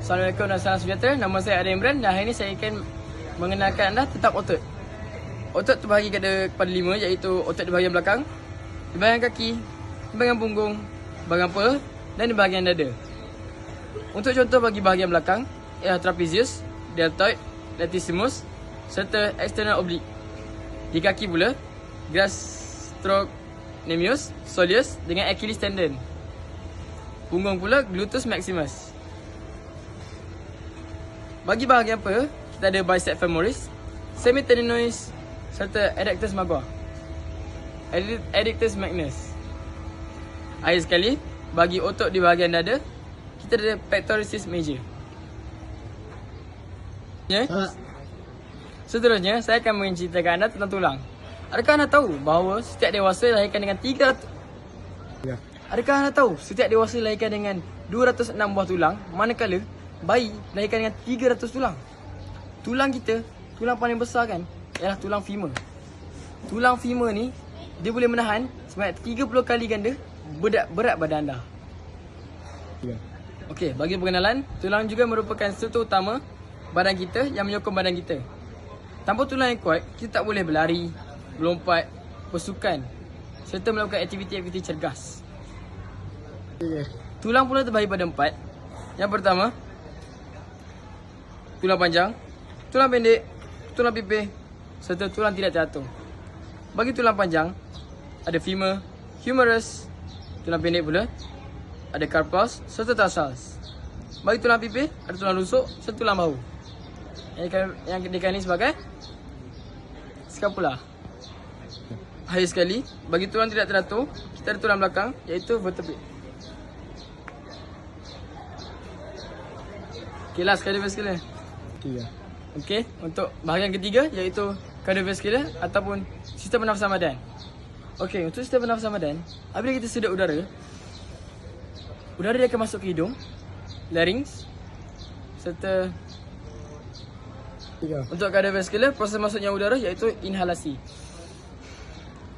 Assalamualaikum dan salam sejahtera. Nama saya Adam Imran dan hari ini saya akan mengenalkan anda tentang otot. Otot terbahagi kepada kepada lima iaitu otot di bahagian belakang, di bahagian kaki, di bahagian punggung, bahagian perut dan di bahagian dada. Untuk contoh bagi bahagian belakang ialah trapezius, deltoid, latissimus serta external oblique. Di kaki pula, gastrocnemius, soleus dengan Achilles tendon. Punggung pula gluteus maximus. Bagi bahagian apa, kita ada bicep femoris, semitendinosus serta adductus. Addu- Adductus magnus. Akhir sekali, bagi otot di bahagian dada, kita ada pectoralis major. Ya? Seterusnya, saya akan menceritakan anda tentang tulang. Adakah anda tahu bahawa setiap dewasa dilahirkan dengan 300 Ya. Adakah anda tahu setiap dewasa dilahirkan dengan 206 buah tulang manakala bayi dilahirkan dengan 300 tulang? Tulang kita, tulang paling besar kan ialah tulang femur. Tulang femur ni dia boleh menahan sebanyak 30 kali ganda berat, berat badan anda. Okey, bagi pengenalan, tulang juga merupakan struktur utama badan kita yang menyokong badan kita. Tanpa tulang yang kuat, kita tak boleh berlari, melompat, bersukan serta melakukan aktiviti-aktiviti cergas. Tulang pula terbahagi pada empat. Yang pertama, tulang panjang, tulang pendek, tulang pipih serta tulang tidak teratur. Bagi tulang panjang, ada femur, humerus, tulang pendek pula, ada carpus serta tarsals. Bagi tulang pipih, ada tulang rusuk serta tulang bahu. Yang yang dikenali sebagai scapula. Akhir sekali, bagi tulang tidak teratur, kita ada tulang belakang iaitu vertebrae. Okay last cardiovascular. Ya. Okey, untuk bahagian ketiga iaitu cardiovascular ataupun sistem pernafasan badan. Okey, untuk sistem pernafasan badan, apabila kita sedut udara, udara dia akan masuk ke hidung, larynx serta Ya. untuk cardiovascular, proses masuknya udara iaitu inhalasi.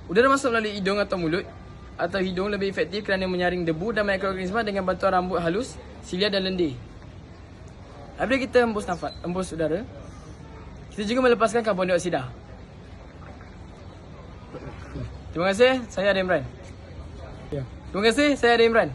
Udara masuk melalui hidung atau mulut atau hidung lebih efektif kerana menyaring debu dan mikroorganisma dengan bantuan rambut halus, silia dan lendir. Apabila kita hembus nafas, hembus udara, kita juga melepaskan karbon dioksida. Terima kasih, saya Adam Imran. Ya. Terima kasih, saya Adam Imran.